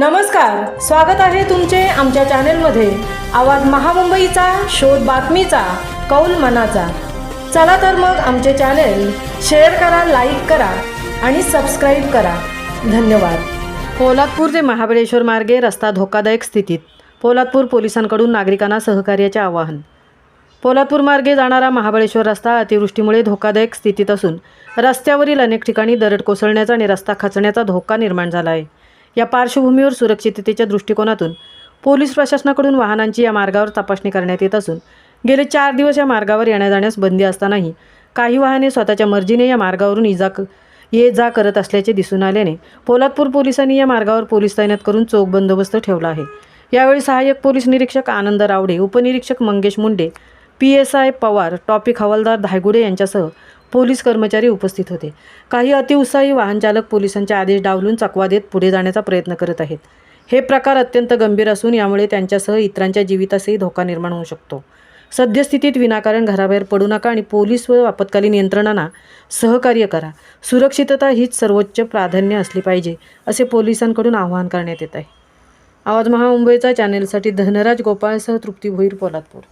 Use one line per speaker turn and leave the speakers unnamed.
नमस्कार स्वागत आहे तुमचे आमच्या चॅनेलमध्ये. आवाज महामुंबईचा शोध बातमीचा कौल मनाचा. चला तर मग आमचे चॅनेल शेअर करा लाईक करा आणि सबस्क्राईब करा. धन्यवाद. पोलादपूर ते महाबळेश्वर मार्गे रस्ता धोकादायक स्थितीत. पोलादपूर पोलिसांकडून नागरिकांना सहकार्याचे आवाहन. पोलादपूर मार्गे जाणारा महाबळेश्वर रस्ता अतिवृष्टीमुळे धोकादायक स्थितीत असून रस्त्यावरील अनेक ठिकाणी दरड कोसळण्याचा आणि रस्ता खचण्याचा धोका निर्माण झाला आहे या पार्श्वभूमीवर सुरक्षिततेच्या दृष्टिकोनातून पोलीस प्रशासनाकडून वाहनांची या मार्गावर तपासणी करण्यात येत असून गेले चार दिवस या मार्गावर येण्या जाण्यास बंदी असतानाही काही वाहने स्वतःच्या मर्जीने या मार्गावरून इजा क ये जा करत असल्याचे दिसून आल्याने पोलादपूर पोलिसांनी या मार्गावर पोलीस तैनात करून चोख बंदोबस्त ठेवला आहे. यावेळी सहाय्यक पोलीस निरीक्षक आनंद रावडे उपनिरीक्षक Mangesh Munde P S I Pawar topic हवालदार धायगुडे यांच्यासह पोलीस कर्मचारी उपस्थित होते. काही अतिउत्साही वाहनचालक पोलिसांचे आदेश डावलून चकवा देत पुढे जाण्याचा प्रयत्न करत आहेत. हे प्रकार अत्यंत गंभीर असून यामुळे त्यांच्यासह इतरांच्या जीवितासही धोका निर्माण होऊ शकतो. सद्यस्थितीत विनाकारण घराबाहेर पडू नका आणि पोलीस व आपत्कालीन यंत्रणांना सहकार्य करा. सुरक्षितता हीच सर्वोच्च प्राधान्य असली पाहिजे असे पोलिसांकडून आवाहन करण्यात येत आहे. आवाज महामुंबईचा चॅनेलसाठी धनराज गोपाळसह तृप्ती भोईर पोलादपूर.